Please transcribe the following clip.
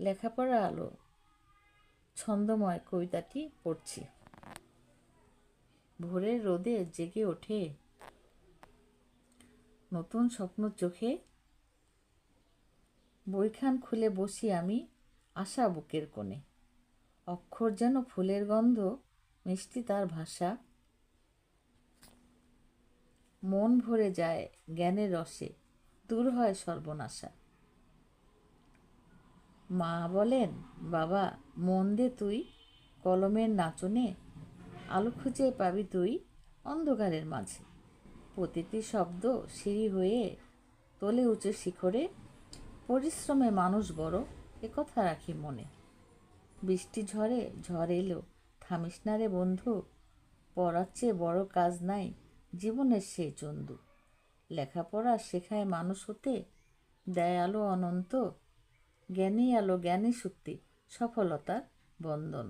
লেখাপড়া আলো। ছন্দময় কবিতাটি পড়ছি। ভোরের রোদে জেগে ওঠে নতুন স্বপ্ন চোখে। বইখান খুলে বসি আমি আশা বুকের কোণে। অক্ষর যেন ফুলের গন্ধ, মিষ্টি তার ভাষা। মন ভরে যায় জ্ঞানের রসে, দূর হয় সর্বনাশা। মা বলেন, বাবা, মন দে তুই, কলমের নাচনে আলো খুঁজে পাবি তুই অন্ধকারের মাঝে। প্রতিটি শব্দ সিঁড়ি হয়ে তোলে উঁচু শিখরে পরিশ্রমে মানুষ বড় একথা রাখি মনে। বৃষ্টি ঝড়ে ঝড় এলো, থামিস না রে বন্ধু, পড়ার চেয়ে বড় কাজ নাই জীবনের সে চন্দু। লেখাপড়া শেখায় মানুষ হতে দেয় আলো অনন্ত জ্ঞানী আলো জ্ঞানী শক্তি সফলতার বন্ধন।